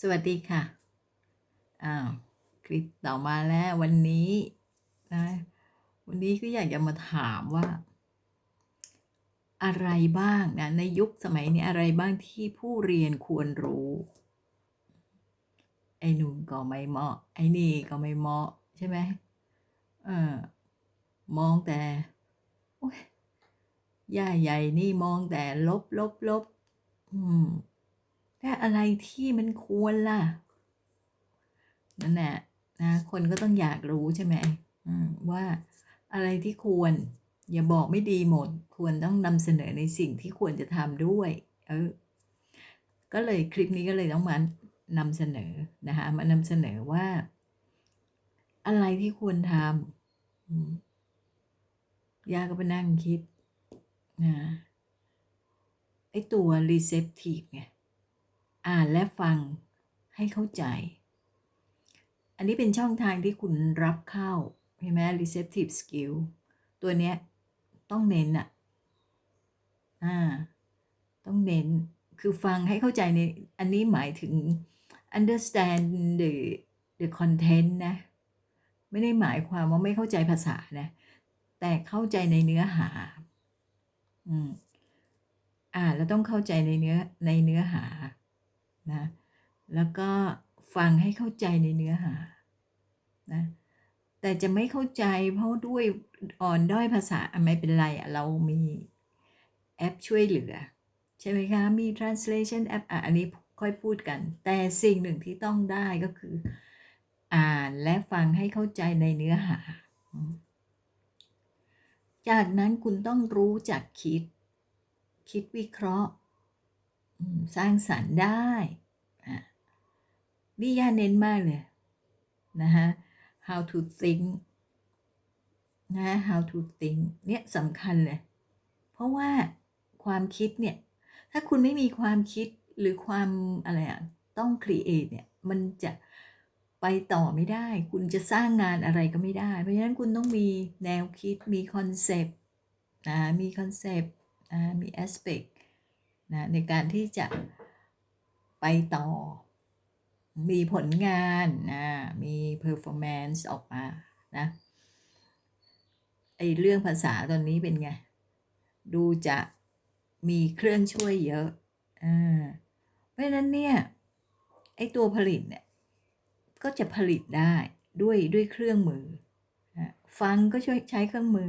สวัสดีค่ะ อ้าว คลิปต่อมาแล้ววันนี้นะวันนี้ก็อยากจะมาถามว่า อะไรบ้างนะในยุคสมัยนี้อะไรบ้างที่ผู้เรียนควรรู้ ไอ้นู่นก็ไม่เหมาะ ไอ้นี่ก็ไม่เหมาะใช่ไหมเออมองแต่โอ้ยย่าใหญ่นี่มองแต่ลบลบลบอืม แต่อะไรที่มันควรล่ะนั่นแหละนะคนก็ต้องอยากรู้ใช่ไหมว่าอะไรที่ควร อย่าบอกไม่ดีหมด ควรต้องนำเสนอในสิ่งที่ควรจะทำด้วย เออ ก็เลยคลิปนี้ก็เลยต้องมานำเสนอนะคะมานำเสนอว่า อะไรที่ควรทำย่าก็ไปนั่งคิดนะไอตัว receptive ไง อ่านและฟังให้เข้าใจ อันนี้เป็นช่องทางที่คุณรับเข้าใช่ไหม receptive skill ตัวเนี้ยต้องเน้นอะอ่า ต้องเน้น คือฟังให้เข้าใจใน อันนี้หมายถึง understand the the content นะ ไม่ได้หมายความว่าไม่เข้าใจภาษานะ แต่เข้าใจในเนื้อหา อืม อ่านแล้วต้องเข้าใจในเนื้อในเนื้อหา นะ แล้วก็ฟังให้เข้าใจในเนื้อหานะแต่จะไม่เข้าใจเพราะด้วยอ่อนด้อยภาษาไม่เป็นไรเรามีแอปช่วยเหลือ ใช่ไหมคะ มี translation app อะอันนี้ค่อยพูดกัน แต่สิ่งหนึ่งที่ต้องได้ก็คือ อ่านและฟังให้เข้าใจในเนื้อหา จากนั้นคุณต้องรู้จักคิด คิดวิเคราะห์ สร้างสรรค์ได้นี่ย่าเน้นมากเลยนะคะ how to think นะ how to think เนี่ยสำคัญเลย เพราะว่าความคิดเนี่ย ถ้าคุณไม่มีความคิดหรือความอะไรอะต้อง create เนี่ย มันจะไปต่อไม่ได้ คุณจะสร้างงานอะไรก็ไม่ได้ เพราะฉะนั้นคุณต้องมีแนวคิด มีคอนเซปต์นะ มีคอนเซปต์นะมี aspect นะในการที่จะไปต่อ มีผลงานนะมี performance ออกมานะไอเรื่องภาษาตอนนี้เป็นไง ดูจะมีเครื่องช่วยเยอะอ่าเพราะฉะนั้นเนี่ย ไอตัวผลิตเนี่ย ก็จะผลิตได้ด้วยด้วยเครื่องมือ ฟังก็ช่วยใช้เครื่องมือ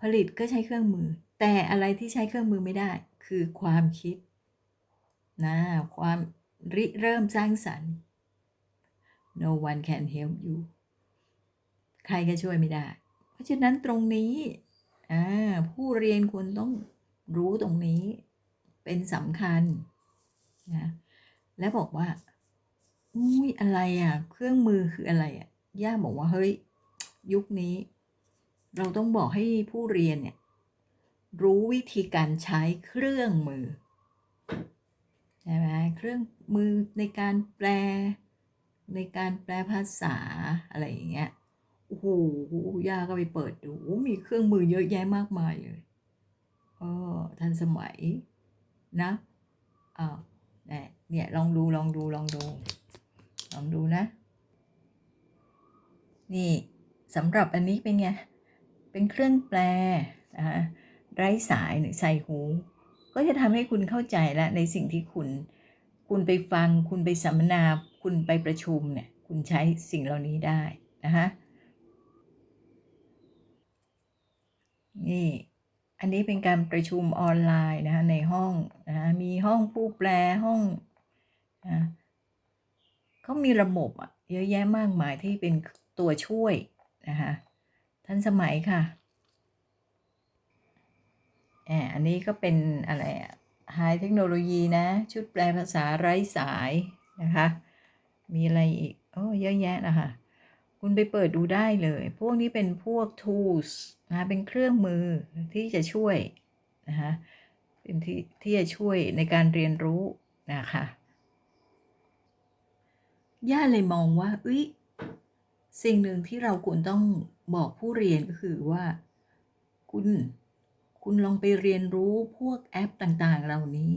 ผลิตก็ใช้เครื่องมือ แต่อะไรที่ใช้เครื่องมือไม่ได้ คือความคิดนะความริเริ่มสร้างสรรค์ no one can help you ใครก็ช่วยไม่ได้ เพราะฉะนั้นตรงนี้ผู้เรียนควรต้องรู้ตรงนี้เป็นสำคัญนะและบอกว่าอุ้ยอะไรอะ เครื่องมือคืออะไรอะ ย่าบอกว่าเฮ้ย ยุคนี้ เราต้องบอกให้ผู้เรียนเนี่ย รู้วิธีการใช้เครื่องมือใช่ไหมเครื่องมือในการแปล ในการแปลภาษาอะไรอย่างเงี้ยโอ้โหย่าก็ไปเปิดดูมีเครื่องมือเยอะแยะมากมายเลยเออทันสมัยนะอ่าวเนี่ยเนี่ยลองดูลองดูลองดูลองดูนะ นี่สำหรับอันนี้เป็นไง เป็นเครื่องแปลนะคะ ไร้สายหรือใส่หู ก็จะทำให้คุณเข้าใจแล้วในสิ่งที่คุณ คุณไปฟัง คุณไปสัมมนา คุณไปประชุมเนี่ย คุณใช้สิ่งเหล่านี้ได้นะคะนี่ อันนี้เป็นการประชุมออนไลน์นะคะในห้องนะคะมีห้องผู้แปลห้องนะเขามีระบบอะเยอะแยะมากมายที่เป็นตัวช่วยนะคะทันสมัยค่ะ แอบอันนี้ก็เป็นอะไรไฮเทคโนโลยีนะ ชุดแปลภาษาไร้สายนะคะ มีอะไรอีก โอ้เยอะแยะนะคะคุณไปเปิดดูได้เลย พวกนี้เป็นพวก tools นะเป็นเครื่องมือที่จะช่วยนะคะเป็นที่ที่จะช่วยในการเรียนรู้นะคะย่าเลยมองว่าเอ้ยสิ่งหนึ่งที่เราควรต้องบอกผู้เรียนก็คือว่า คุณ คุณลองไปเรียนรู้พวกแอปต่างๆ เหล่านี้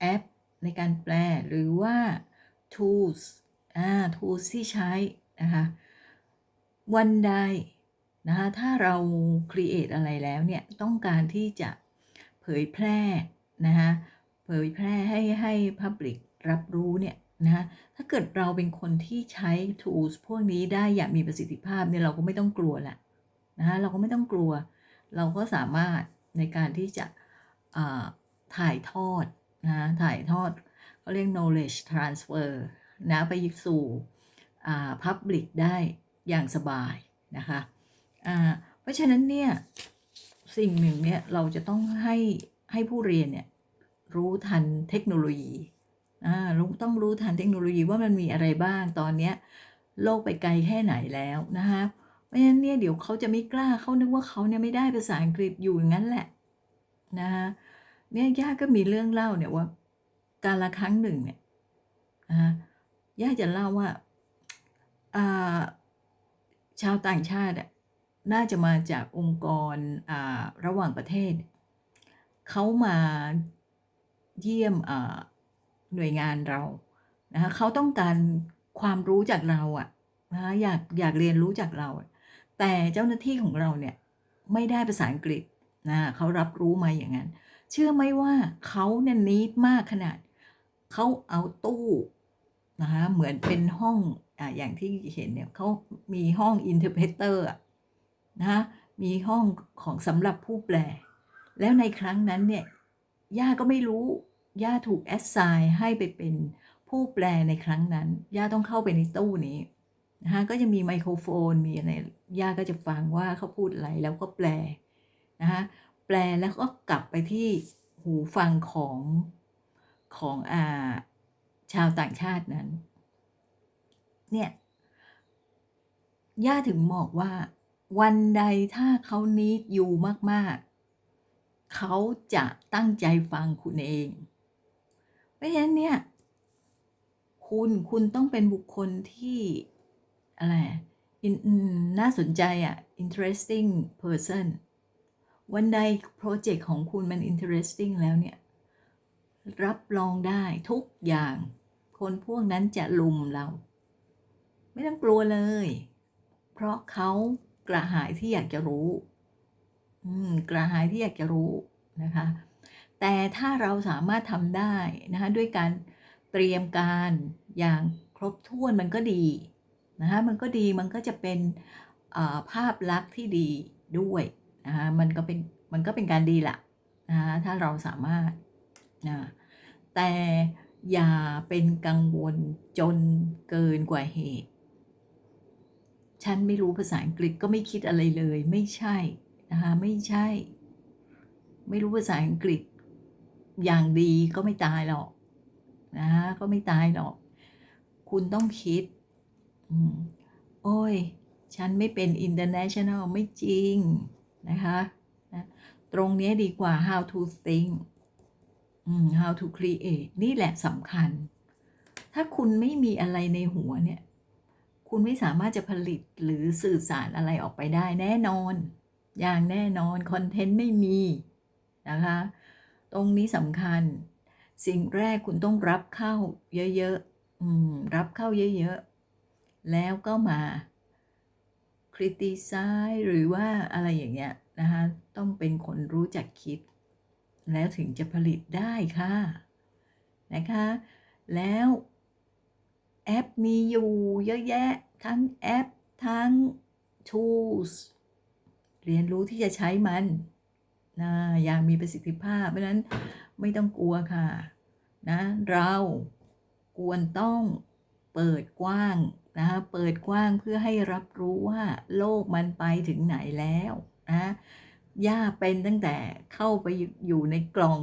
แอปในการแปลหรือว่า tools อ่า tools ที่ใช้นะคะ วันใดนะคะถ้าเรา create อะไรแล้วเนี่ย ต้องการที่จะเผยแพร่นะคะเผยแพร่ให้ให้ public รับรู้เนี่ยนะคะถ้าเกิดเราเป็นคนที่ใช้ tools พวกนี้ได้อย่างมีประสิทธิภาพเนี่ยเราก็ไม่ต้องกลัวแหละนะคะเราก็ไม่ต้องกลัว เราก็สามารถ ในการที่จะถ่ายทอดนะถ่ายทอดเขาเรียก knowledge transfer นะไปสู่ public ได้อย่างสบายนะคะเพราะฉะนั้นเนี่ยสิ่งหนึ่งเนี่ยเราจะต้องให้ให้ผู้เรียนเนี่ยรู้ทันเทคโนโลยีอ่าต้องรู้ทันเทคโนโลยีว่ามันมีอะไรบ้างตอนนี้โลกไปไกลแค่ไหนแล้วนะคะ เพราะฉะนั้นเนี่ยเดี๋ยวเขาจะไม่กล้าเขานึกว่าเขาเนี่ยไม่ได้ภาษาอังกฤษอยู่อย่างนั้นแหละนะคะเนี่ยย่าก็มีเรื่องเล่าเนี่ยว่า การละครั้งหนึ่งเนี่ยนะย่าจะเล่าว่าชาวต่างชาติน่าจะมาจากองค์กรระหว่างประเทศ เขามาเยี่ยมหน่วยงานเรานะคะเขาต้องการความรู้จากเราอะนะอยากอยากเรียนรู้จากเรา แต่เจ้าหน้าที่ของเราเนี่ยไม่ได้ภาษาอังกฤษนะเขารับรู้มาอย่างนั้น เชื่อไหมว่าเขาเนี่ยนิดมากขนาดเขาเอาตู้นะคะเหมือนเป็นห้องอ่าอย่างที่เห็นเนี่ยเขามีห้องอินเทอร์เพเตอร์นะมีห้องของสำหรับผู้แปล แล้วในครั้งนั้นเนี่ยย่าก็ไม่รู้ ย่าถูกแอสไซน์ให้ไปเป็นผู้แปลในครั้งนั้น ย่าต้องเข้าไปในตู้นี้ นะคะก็จะมีไมโครโฟนมีอะไรย่าก็จะฟังว่าเขาพูดอะไรแล้วก็แปลนะคะแปลแล้วก็กลับไปที่หูฟังของของอ่าชาวต่างชาตินั้น เนี่ยย่าถึงบอกว่า วันใดถ้าเขานิดอยู่มากๆ เขาจะตั้งใจฟังคุณเอง เพราะฉะนั้นเนี่ย คุณคุณต้องเป็นบุคคลที่ อะไรน่าสนใจอะ interesting person วันใดโปรเจกต์ของคุณมัน interesting แล้วเนี่ย รับรองได้ทุกอย่าง คนพวกนั้นจะลุมเรา ไม่ต้องกลัวเลย เพราะเขากระหายที่อยากจะรู้ อืม กระหายที่อยากจะรู้นะคะ แต่ถ้าเราสามารถทำได้นะคะด้วยการเตรียมการอย่างครบถ้วนมันก็ดี นะคะมันก็ดีมันก็จะเป็นภาพลักษณ์ที่ดีด้วยนะคะมันก็เป็นมันก็เป็นการดีละนะคะถ้าเราสามารถนะแต่อย่าเป็นกังวลจนเกินกว่าเหตุ ฉันไม่รู้ภาษาอังกฤษก็ไม่คิดอะไรเลย ไม่ใช่นะคะไม่ใช่ ไม่รู้ภาษาอังกฤษอย่างดีก็ไม่ตายหรอกนะคะก็ไม่ตายหรอก คุณต้องคิด โอ้ย ฉันไม่เป็น international ไม่จริง นะคะนะตรงนี้ดีกว่า how to think how to create นี่แหละสำคัญ ถ้าคุณไม่มีอะไรในหัวเนี่ย คุณไม่สามารถจะผลิตหรือสื่อสารอะไรออกไปได้แน่นอน อย่างแน่นอน คอนเทนต์ไม่มีนะคะ ตรงนี้สำคัญ สิ่งแรกคุณต้องรับเข้าเยอะๆรับเข้าเยอะๆ แล้วก็มาคริติไซหรือว่าอะไรอย่างเงี้ยนะคะต้องเป็นคนรู้จักคิด แล้วถึงจะผลิตได้ค่ะนะคะ แล้วแอปมีอยู่เยอะแยะ ทั้งแอป ทั้ง tools เรียนรู้ที่จะใช้มันนะอย่างมีประสิทธิภาพ เพราะนั้นไม่ต้องกลัวค่ะนะเราควรต้องเปิดกว้าง นะคะเปิดกว้างเพื่อให้รับรู้ว่าโลกมันไปถึงไหนแล้วนะย่าเป็นตั้งแต่เข้าไปอยู่ในกล่อง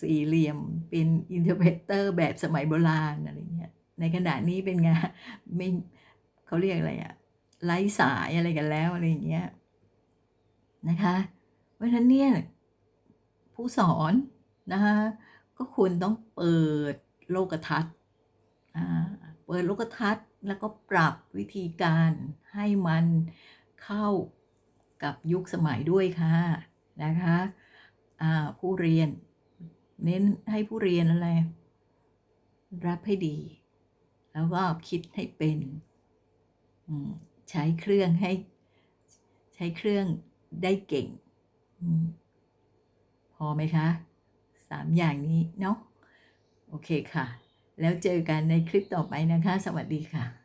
สี่เหลี่ยม เป็นอินเทอร์เพเตอร์แบบสมัยโบราณอะไรเงี้ยในขณะนี้เป็นไงไม่เขาเรียกอะไรอะไร้สายอะไรกันแล้วอะไรเงี้ยนะคะเพราะฉะนั้นเนี่ยผู้สอนนะคะก็ควรต้องเปิดโลกทัศน์เปิดโลกทัศน์ แล้วก็ปรับวิธีการให้มันเข้ากับยุคสมัยด้วยค่ะนะคะผู้เรียน เน้นให้ผู้เรียนอะไร รับให้ดี แล้วก็คิดให้เป็นใช้เครื่องให้ ใช้เครื่องได้เก่ง พอไหมคะสามอย่างนี้เนาะโอเคค่ะ แล้วเจอกันในคลิปต่อไปนะคะ สวัสดีค่ะ